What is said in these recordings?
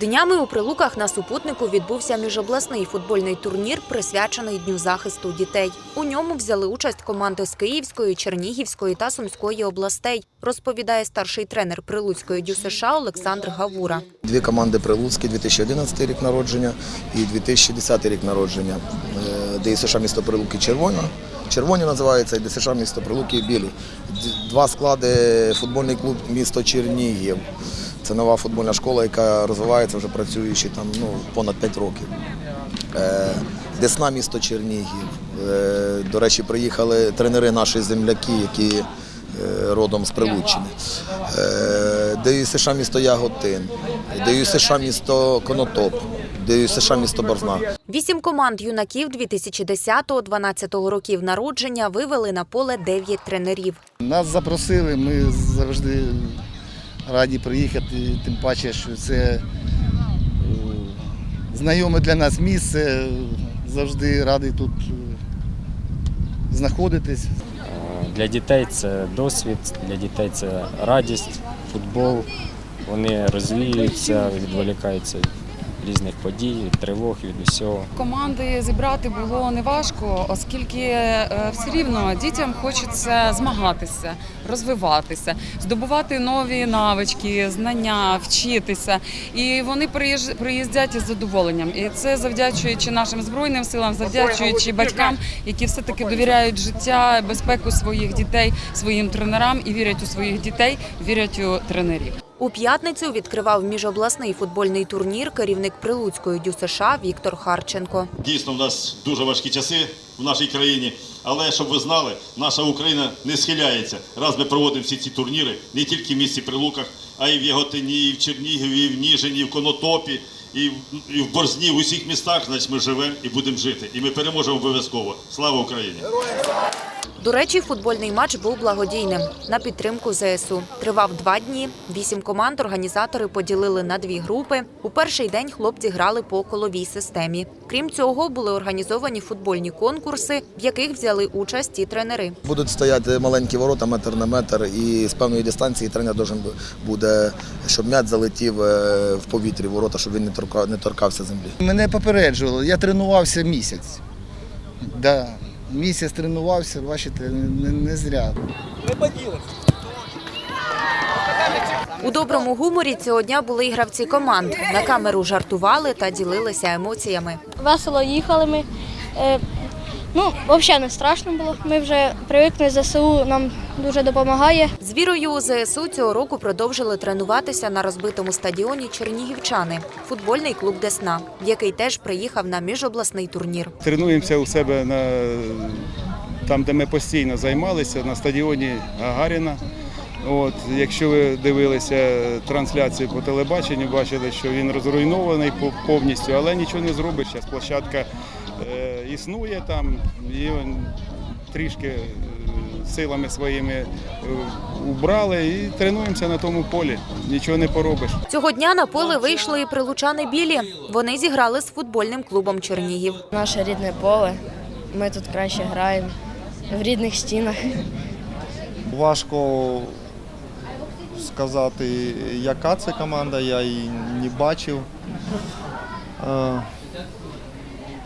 Днями у Прилуках на супутнику відбувся міжобласний футбольний турнір, присвячений Дню захисту дітей. У ньому взяли участь команди з Київської, Чернігівської та Сумської областей, розповідає старший тренер Прилуцької дю США Олександр Гавура. Дві команди Прилуцькі, 2011 рік народження і 2010 рік народження. Е, ДСШ місто Прилуки червона. Червоні називається ДСШ місто Прилуки білі. Два склади футбольний клуб місто Чернігів. Це нова футбольна школа, яка розвивається вже працюючи там ну, понад 5 років. Е, Десна місто Чернігів. Е, До речі, приїхали тренери наші земляки, які е, родом з Прилуччини. Е, ДЮСШ місто Яготин, ДЮСШ місто Конотоп, ДЮСШ місто Борзна. Вісім команд юнаків 2010-2012 років народження вивели на поле 9 тренерів. Нас запросили, ми завжди раді приїхати, тим паче, що це е, знайоме для нас місце. Завжди радий тут е, знаходитись. Для дітей це досвід, для дітей це радість, футбол. Вони розвіюються, відволікаються від різних подій, тривог, від усього. Команди зібрати було неважко, оскільки е, все рівно дітям хочеться змагатися, розвиватися, здобувати нові навички, знання, вчитися. І вони приїздять із задоволенням. І це завдячуючи нашим збройним силам, завдячуючи батькам, які все таки довіряють життя, безпеку своїх дітей, своїм тренерам і вірять у своїх дітей, вірять у тренерів. У п'ятницю відкривав міжобласний футбольний турнір керівник Прилуцької дю США Віктор Харченко. Дійсно, в нас дуже важкі часи в нашій країні. Але щоб ви знали, наша Україна не схиляється. Раз ми проводимо всі ці турніри не тільки в місті Прилуках, а й в Яготині, і в Чернігові, і в Ніжині, і в Конотопі, і в Борзні, в усіх містах, значить, ми живемо і будемо жити. І ми переможемо обов'язково. Слава Україні! До речі, футбольний матч був благодійним на підтримку ЗСУ. Тривав два дні. Вісім команд організатори поділили на дві групи. У перший день хлопці грали по коловій системі. Крім цього, були організовані футбольні конкурси, в яких взяли участь і тренери. Будуть стояти маленькі ворота, метр на метр, і з певної дистанції тренер должен буде, щоб м'яч залетів е, в повітрі ворота, щоб він не торкався землі. Мене попереджували, я тренувався місяць. Да, місяць тренувався, бачите, не, не зря. У доброму гуморі цього дня були і гравці команд. На камеру жартували та ділилися емоціями. Весело їхали ми. Ну, взагалі не страшно було. Ми вже привикли, ЗСУ нам дуже допомагає. З вірою у ЗСУ цього року продовжили тренуватися на розбитому стадіоні Чернігівчани, футбольний клуб Десна, який теж приїхав на міжобласний турнір. Тренуємося у себе на там, де ми постійно займалися, на стадіоні Гагаріна. От, якщо ви дивилися трансляцію по телебаченню, бачили, що він розруйнований повністю, але нічого не зробиш. Зараз площадка е, існує там, і трішки е, силами своїми е, убрали і тренуємося на тому полі. Нічого не поробиш. Цього дня на поле вийшли і прилучани білі. Вони зіграли з футбольним клубом Чернігів. Наше рідне поле. Ми тут краще граємо в рідних стінах. Важко сказати, яка це команда, я її не бачив.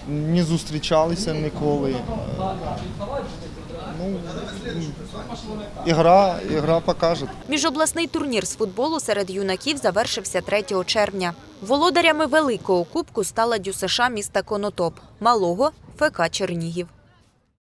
Не зустрічалися ніколи. Ну, ігра, ігра покаже. Міжобласний турнір з футболу серед юнаків завершився 3 червня. Володарями великого кубку стала ДЮСШ міста Конотоп, малого ФК Чернігів.